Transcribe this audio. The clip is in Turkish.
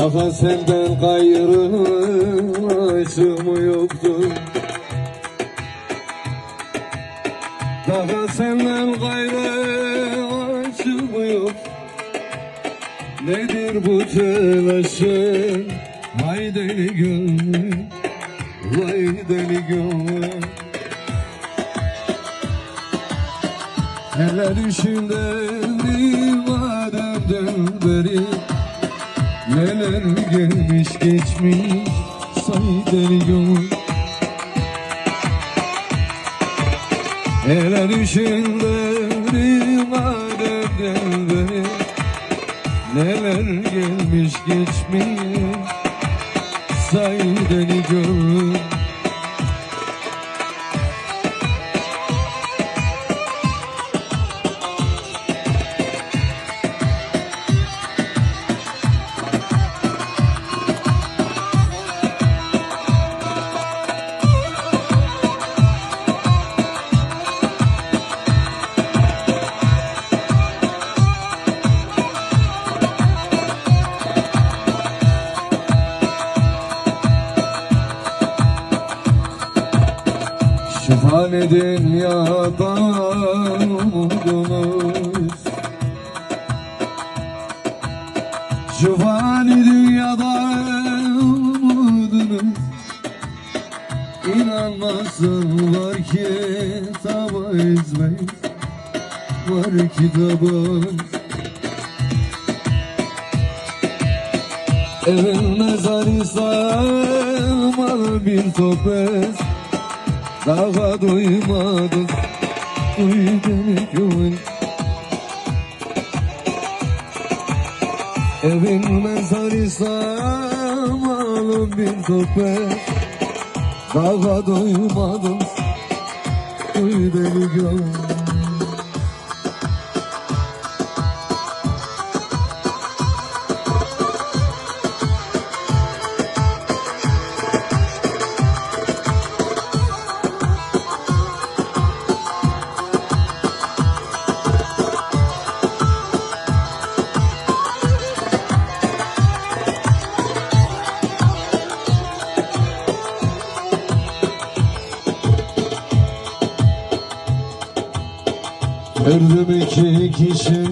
Daha senden gayrı aşığım yoktu Daha senden gayrı aşığım yok. Nedir bu telaşın? Vay deli gönlüm Vay deli gönlüm. Neler mademden gelmiş geçmiş say deli gönlüm Neler düşündüm mademden beri Neler gelmiş geçmiş say deli gönlüm fani dünyada umudumuz Şu dünyada umudumuz İnanmazsan var kitaba ezmeyiz Var kitabımız. Evin mezarı sağmalı bir topez daha duymadım. Duy beni gönül Evin mezarı sağmalım bir sohbet Daha duymadım. Duy beni Gördüm iki kişi